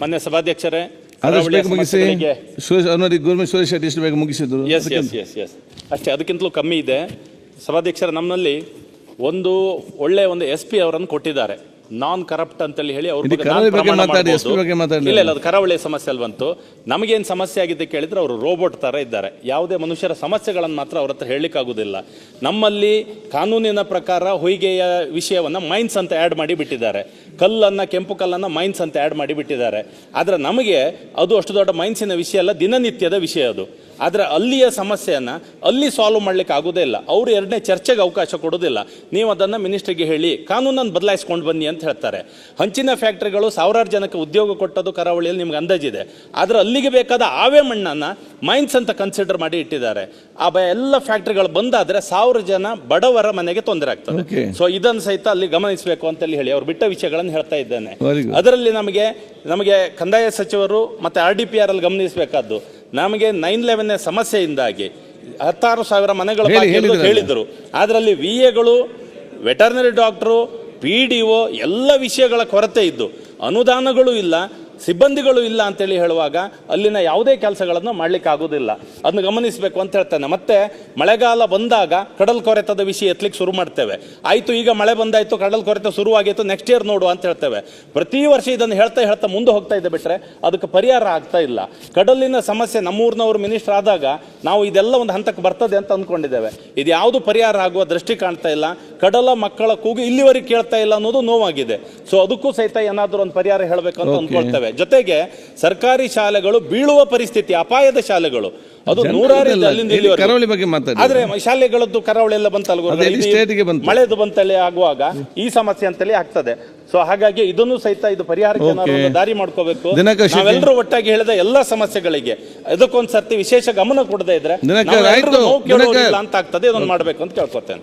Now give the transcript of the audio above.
ಮಾನ್ಯ ಸಭಾಧ್ಯಕ್ಷರೇ ಆದಷ್ಟು ಬೇಗ ಮುಗಿಸಿ. ಸುರೇಶ್ ಅವ್ರಿಗೆ ಗೌರ್ಮೆಂಟ್ ಸುರೇಶ್ ಶೆಟ್ಟಿ ಇಷ್ಟು ಬೇಗ ಮುಗಿಸಿದ್ರು ಎಸ್ ಎಸ್ ಎಸ್ ಎಸ್ ಅಷ್ಟೇ ಅದಕ್ಕಿಂತಲೂ ಕಮ್ಮಿ ಇದೆ. ಸಭಾಧ್ಯಕ್ಷರ ನಮ್ಮಲ್ಲಿ ಒಂದು ಒಳ್ಳೆ ಒಂದು ಎಸ್ ಪಿ ಅವರನ್ನು ಕೊಟ್ಟಿದ್ದಾರೆ. ನಾನ್ ಕರಪ್ಟ್ ಅಂತೇಳಿ ಹೇಳಿ ಅವ್ರ ಇಡೀ ಕರಾವಳಿ ಬಗ್ಗೆ ಪ್ರಮಾಣ ಮಾತಾಡಿ, ಮಾಡ್ಬೋದು. SP ಬಗ್ಗೆ ಮಾತಾಡ್ಲಿಲ್ಲ. ಇಲ್ಲ ಇಲ್ಲ ಅದು ಕರಾವಳಿಯ ಸಮಸ್ಯೆ ಅಲ್ವಂತು. ನಮಗೇನು ಸಮಸ್ಯೆ ಆಗಿದೆ ಕೇಳಿದ್ರೆ ಅವರು ರೋಬೋಟ್ ತರ ಇದ್ದಾರೆ. ಯಾವುದೇ ಮನುಷ್ಯರ ಸಮಸ್ಯೆಗಳನ್ನು ಮಾತ್ರ ಅವ್ರ ಹತ್ರ ಹೇಳಲಿಕ್ಕಾಗೋದಿಲ್ಲ. ನಮ್ಮಲ್ಲಿ ಕಾನೂನಿನ ಪ್ರಕಾರ ಹೊಯ್ಗೆಯ ವಿಷಯವನ್ನ ಮೈನ್ಸ್ ಅಂತ ಆ್ಯಡ್ ಮಾಡಿ ಬಿಟ್ಟಿದ್ದಾರೆ. ಕಲ್ಲನ್ನ ಕೆಂಪು ಕಲ್ಲನ್ನ ಮೈನ್ಸ್ ಅಂತ ಆ್ಯಡ್ ಮಾಡಿ ಬಿಟ್ಟಿದ್ದಾರೆ. ಆದ್ರೆ ನಮಗೆ ಅದು ಅಷ್ಟು ದೊಡ್ಡ ಮೈನ್ಸಿನ ವಿಷಯ ಅಲ್ಲ ದಿನನಿತ್ಯದ ವಿಷಯ ಅದು. ಆದ್ರೆ ಅಲ್ಲಿಯ ಸಮಸ್ಯೆಯನ್ನು ಅಲ್ಲಿ ಸಾಲ್ವ್ ಮಾಡ್ಲಿಕ್ಕೆ ಆಗೋದೇ ಇಲ್ಲ. ಅವರು ಎರಡನೇ ಚರ್ಚೆಗೆ ಅವಕಾಶ ಕೊಡೋದಿಲ್ಲ. ನೀವು ಅದನ್ನು ಮಿನಿಸ್ಟ್ರಿಗೆ ಹೇಳಿ ಕಾನೂನನ್ನು ಬದಲಾಯಿಸ್ಕೊಂಡು ಬನ್ನಿ ಅಂತ ಹೇಳ್ತಾರೆ. ಹಂಚಿನ ಫ್ಯಾಕ್ಟರಿಗಳು ಸಾವಿರಾರು ಜನಕ್ಕೆ ಉದ್ಯೋಗ ಕೊಟ್ಟದ್ದು ಕರಾವಳಿಯಲ್ಲಿ ನಿಮ್ಗೆ ಅಂದಾಜಿದೆ. ಆದರೆ ಅಲ್ಲಿಗೆ ಬೇಕಾದ ಆವೇ ಮಣ್ಣನ್ನು ಮೈನ್ಸ್ ಅಂತ ಕನ್ಸಿಡರ್ ಮಾಡಿ ಇಟ್ಟಿದ್ದಾರೆ. ಆ ಬ- ಎಲ್ಲ ಫ್ಯಾಕ್ಟರಿಗಳು ಬಂದಾದ್ರೆ ಸಾವಿರ ಜನ ಬಡವರ ಮನೆಗೆ ತೊಂದರೆ ಆಗ್ತದೆ. ಸೊ ಇದನ್ನು ಸಹಿತ ಅಲ್ಲಿ ಗಮನಿಸಬೇಕು ಅಂತೇಳಿ ಹೇಳಿ ಅವ್ರು ಬಿಟ್ಟ ವಿಷಯಗಳನ್ನು ಹೇಳ್ತಾ ಇದ್ದೇನೆ. ಅದರಲ್ಲಿ ನಮಗೆ ನಮಗೆ ಕಂದಾಯ ಸಚಿವರು ಮತ್ತೆ ಆರ್ ಡಿ ಪಿ ಆರ್ ಅಲ್ಲಿ ಗಮನಿಸಬೇಕಾದ್ದು. ನಮಗೆ ನೈನ್ ಲೆವೆನ್ ಸಮಸ್ಯೆಯಿಂದಾಗಿ ಹತ್ತಾರು ಸಾವಿರ ಮನೆಗಳ ಹೇಳಿದರು. ಅದರಲ್ಲಿ ವಿ ಎಗಳು veterinary doctor P D O ಎಲ್ಲ ವಿಷಯಗಳ ಕೊರತೆ ಇದ್ದು. ಅನುದಾನಗಳು ಇಲ್ಲ. ಸಿಬ್ಬಂದಿಗಳು ಇಲ್ಲ ಅಂತೇಳಿ ಹೇಳುವಾಗ ಅಲ್ಲಿನ ಯಾವುದೇ ಕೆಲಸಗಳನ್ನು ಮಾಡ್ಲಿಕ್ಕೆ ಆಗೋದಿಲ್ಲ ಅದನ್ನ ಗಮನಿಸಬೇಕು ಅಂತ ಹೇಳ್ತಾನೆ. ಮತ್ತೆ ಮಳೆಗಾಲ ಬಂದಾಗ ಕಡಲ್ ಕೊರೆತದ ವಿಷಯ ಎತ್ತಲಿಕ್ಕೆ ಶುರು ಮಾಡ್ತೇವೆ. ಆಯಿತು, ಈಗ ಮಳೆ ಬಂದಾಯಿತು, ಕಡಲ್ ಕೊರೆತ ಶುರುವಾಗಿತ್ತು ನೆಕ್ಸ್ಟ್ ಇಯರ್ ನೋಡು ಅಂತ ಹೇಳ್ತೇವೆ. ಪ್ರತಿ ವರ್ಷ ಇದನ್ನು ಹೇಳ್ತಾ ಹೇಳ್ತಾ ಮುಂದೆ ಹೋಗ್ತಾ ಇದೆ ಬಿಟ್ಟರೆ ಅದಕ್ಕೆ ಪರಿಹಾರ ಆಗ್ತಾ ಇಲ್ಲ. ಕಡಲಿನ ಸಮಸ್ಯೆ ನಮ್ಮೂರಿನವರು ಮಿನಿಸ್ಟರ್ ಆದಾಗ ನಾವು ಇದೆಲ್ಲ ಒಂದು ಹಂತಕ್ಕೆ ಬರ್ತದೆ ಅಂತ ಅಂದ್ಕೊಂಡಿದ್ದೇವೆ. ಇದು ಯಾವುದು ಪರಿಹಾರ ಆಗುವ ದೃಷ್ಟಿ ಕಾಣ್ತಾ ಇಲ್ಲ. ಕಡಲ ಮಕ್ಕಳ ಕೂಗು ಇಲ್ಲಿವರೆಗೆ ಕೇಳ್ತಾ ಇಲ್ಲ ಅನ್ನೋದು ನೋವಾಗಿದೆ. ಸೊ ಅದಕ್ಕೂ ಸಹಿತ ಏನಾದರೂ ಒಂದು ಪರಿಹಾರ ಹೇಳಬೇಕು ಅಂತ Okay. ಅಂದ್ಕೊಳ್ತೇವೆ. ಜೊತೆಗೆ ಸರ್ಕಾರಿ ಶಾಲೆಗಳು ಬೀಳುವ ಪರಿಸ್ಥಿತಿ ಅಪಾಯದ ಶಾಲೆಗಳು. ಅದು ನೂರಾರು. ಕರಾವಳಿ ಬಗ್ಗೆ ಮಾತಾಡಿ. ಆದ್ರೆ ಶಾಲೆಗಳದ್ದು ಕರಾವಳಿ ಎಲ್ಲ ಬಂತಲ್ಲ? ಮಳೆದು ಬಂತಲ್ಲಿ ಆಗುವಾಗ ಈ ಸಮಸ್ಯೆ ಅಂತಲೇ ಆಗ್ತದೆ. ಸೊ ಹಾಗಾಗಿ ಇದನ್ನು ಸಹಿತ ಇದು ಪರಿಹಾರಕ್ಕೆ ದಾರಿ ಮಾಡ್ಕೋಬೇಕು. ನಾವೆಲ್ಲರೂ ಒಟ್ಟಾಗಿ ಹೇಳಿದ ಎಲ್ಲಾ ಸಮಸ್ಯೆಗಳಿಗೆ ಇದಕ್ಕೊಂದ್ ಸರ್ತಿ ವಿಶೇಷ ಗಮನ ಕೊಡದೇ ಇದ್ರೆ ಅಂತ ಆಗ್ತದೆ. ಇದನ್ನು ಮಾಡ್ಬೇಕು ಅಂತ ಕೇಳ್ಕೊತೇನೆ.